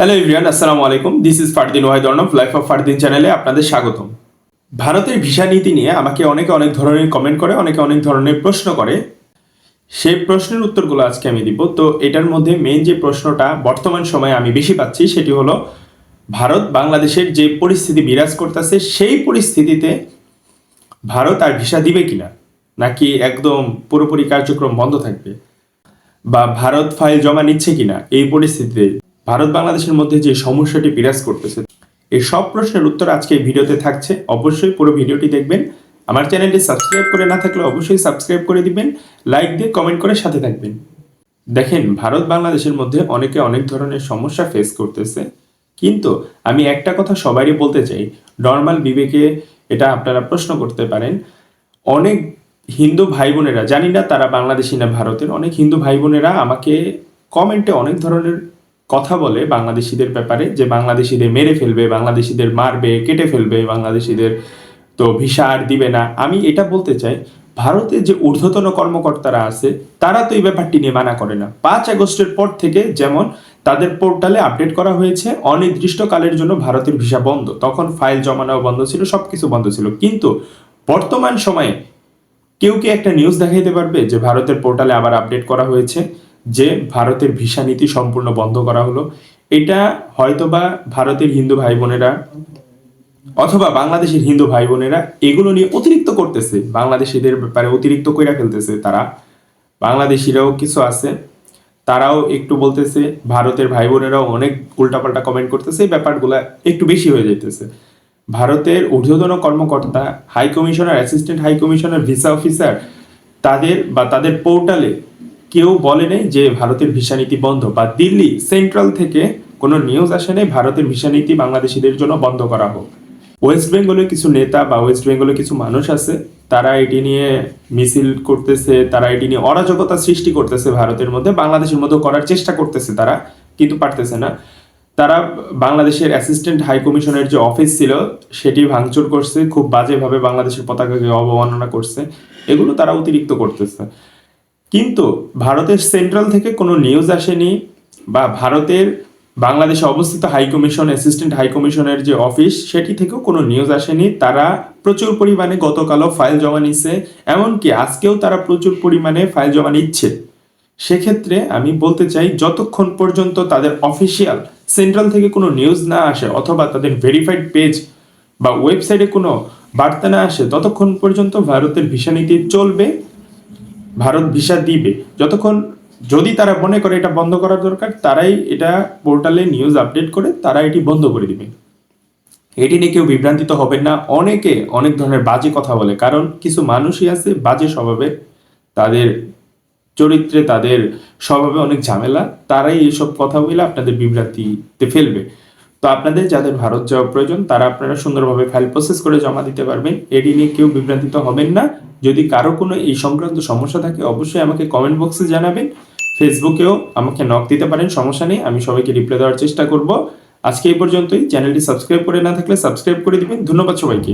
Hello everyone আসসালামু আলাইকুম this is Fardin Wahid Arnob life of Fardin চ্যানেলে আপনাদের স্বাগতম। ভারতের ভিসা নীতি নিয়ে আমাকে অনেকে অনেক ধরনের কমেন্ট করে, অনেকে অনেক ধরনের প্রশ্ন করে। সেই প্রশ্নের উত্তরগুলো আজকে আমি দিব। তো এটার মধ্যে মেন যে প্রশ্নটা বর্তমান সময়ে আমি বেশি পাচ্ছি, সেটি হলো, ভারত বাংলাদেশের যে পরিস্থিতি বিরাজ করতেছে, সেই পরিস্থিতিতে ভারত আর ভিসা দিবে কিনা? নাকি একদম পুরোপুরি কার্যক্রম বন্ধ থাকবে? বা ভারত ফাইল জমা নিচ্ছে কিনা? এই পরিস্থিতিতে ভারত বাংলাদেশের মধ্যে যে সমস্যাটি বিরাজ করতেছে, এই সব প্রশ্নের উত্তর আজকে এই ভিডিওতে থাকছে। অবশ্যই পুরো ভিডিওটি দেখবেন। আমার চ্যানেলটি সাবস্ক্রাইব করে না থাকলে অবশ্যই সাবস্ক্রাইব করে দিবেন, লাইক দিয়ে কমেন্ট করে সাথে থাকবেন। দেখেন, ভারত বাংলাদেশের মধ্যে অনেকে অনেক ধরনের সমস্যা ফেস করতেছে। কিন্তু আমি একটা কথা সবারই বলতে চাই, নর্মাল বিবেকে এটা আপনারা প্রশ্ন করতে পারেন। অনেক হিন্দু ভাই বোনেরা জানি না তারা বাংলাদেশি না ভারতের, অনেক হিন্দু ভাই বোনেরা আমাকে কমেন্টে অনেক ধরনের কথা বলে বাংলাদেশিদের ব্যাপারে, যে বাংলাদেশিদের মেরে ফেলবে, বাংলাদেশিদের মারবে, কেটে ফেলবে, বাংলাদেশিদের তো ভিসা আর দিবে না। আমি এটা বলতে চাই ভারতের যে ঊর্ধ্বতন কর্মকর্তারা আছে, তারা তো এই ব্যাপারটি নিয়ে মানা করে না। পাঁচ আগস্টের পর থেকে যেমন তাদের পোর্টালে আপডেট করা হয়েছে, অনির্দিষ্টকালের জন্য ভারতের ভিসা বন্ধ। তখন ফাইল জমানো বন্ধ ছিল, সবকিছু বন্ধ ছিল। কিন্তু বর্তমান সময়ে কেউ কি একটা নিউজ দেখাইতে পারবে যে ভারতের পোর্টালে আবার আপডেট করা হয়েছে? যে ভারতের ভিসা নীতি সম্পূর্ণ বন্ধ করা হলো। এটা হয়তোবা ভারতের হিন্দু ভাই বোনেরা অথবা বাংলাদেশের হিন্দু ভাই বোনেরা এগুলো নিয়ে অতিরিক্ত করতেছে। বাংলাদেশিদের ব্যাপারে অতিরিক্ত কইরা ফেলতেছে তারা। বাংলাদেশিরাও কিছু আছে। তারাও একটু বলতেছে, ভারতের ভাই বোনেরাও অনেক উল্টাপাল্টা কমেন্ট করতেছে, এই ব্যাপারগুলো একটু বেশি হয়ে যাইতেছে। ভারতের ঊর্ধ্বতন কর্মকর্তা high commissioner assistant high commissioner visa officer তাদের বা তাদের পোর্টালে কেউ বলে নেই যে ভারতের ভিসা নীতি বন্ধ বা দিল্লি সেন্ট্রাল থেকে কোনো নিউজ আসে নেই ভারতের ভিসা নীতি বাংলাদেশিদের জন্য বন্ধ করা হোক। ওয়েস্ট বেঙ্গলের কিছু নেতা বা ওয়েস্ট বেঙ্গলের কিছু মানুষ আছে, তারা এটি নিয়ে মিছিল করতেছে, তারা এটি নিয়ে অরাজকতা সৃষ্টি করতেছে ভারতের মধ্যে, বাংলাদেশের মধ্যে করার চেষ্টা করতেছে তারা, কিন্তু পারতেছে না। তারা বাংলাদেশের অ্যাসিস্ট্যান্ট হাই কমিশনের যে অফিস ছিল, সেটি ভাঙচুর করছে, খুব বাজেভাবে বাংলাদেশের পতাকাকে অবমাননা করছে। এগুলো তারা অতিরিক্ত করতেছে। কিন্তু ভারতের সেন্ট্রাল থেকে কোনো নিউজ আসেনি বা ভারতের বাংলাদেশে অবস্থিত হাই কমিশন, অ্যাসিস্ট্যান্ট হাই কমিশনের যে অফিস, সেটি থেকেও কোনো নিউজ আসেনি। তারা প্রচুর পরিমাণে গতকালও ফাইল জমা নিচ্ছে এমনকি আজকেও তারা প্রচুর পরিমাণে ফাইল জমা নিচ্ছে। সেক্ষেত্রে আমি বলতে চাই, যতক্ষণ পর্যন্ত তাদের অফিসিয়াল সেন্ট্রাল থেকে কোনো নিউজ না আসে অথবা তাদের ভেরিফাইড পেজ বা ওয়েবসাইটে কোনো বার্তা না আসে, ততক্ষণ পর্যন্ত ভারতের ভিসা নীতি চলবে। ভারত ভিসা দিবে। যতক্ষণ যদি তারা মনে করে এটা বন্ধ করা দরকার, তারাই এটা পোর্টালে নিউজ আপডেট করে তারা এটি বন্ধ করে দিবে। এটি নিয়ে কেউ বিভ্রান্তিত হবেন না। অনেকে অনেক ধরনের বাজে কথা বলে, কারণ কিছু মানুষই আছে বাজে স্বভাবে। তাদের চরিত্রে, তাদের স্বভাবে অনেক ঝামেলা। তারাই এইসব কথা বলে আপনাদের বিভ্রান্তিতে ফেলবে। তো আপনাদের যাদের ভারত যাওয়া প্রয়োজন, তারা আপনারা সুন্দরভাবে ফাইল প্রসেস করে জমা দিতে পারবেন। এটি নিয়ে কেউ বিভ্রান্তিত হবেন না। যদি কারও কোনো এই সংক্রান্ত সমস্যা থাকে, অবশ্যই আমাকে কমেন্ট বক্সে জানাবেন। ফেসবুকেও আমাকে নক দিতে পারেন, সমস্যা নেই। আমি সবাইকে রিপ্লাই দেওয়ার চেষ্টা করব। আজকে এই পর্যন্তই। চ্যানেলটি সাবস্ক্রাইব করে না থাকলে সাবস্ক্রাইব করে দিবেন। ধন্যবাদ সবাইকে।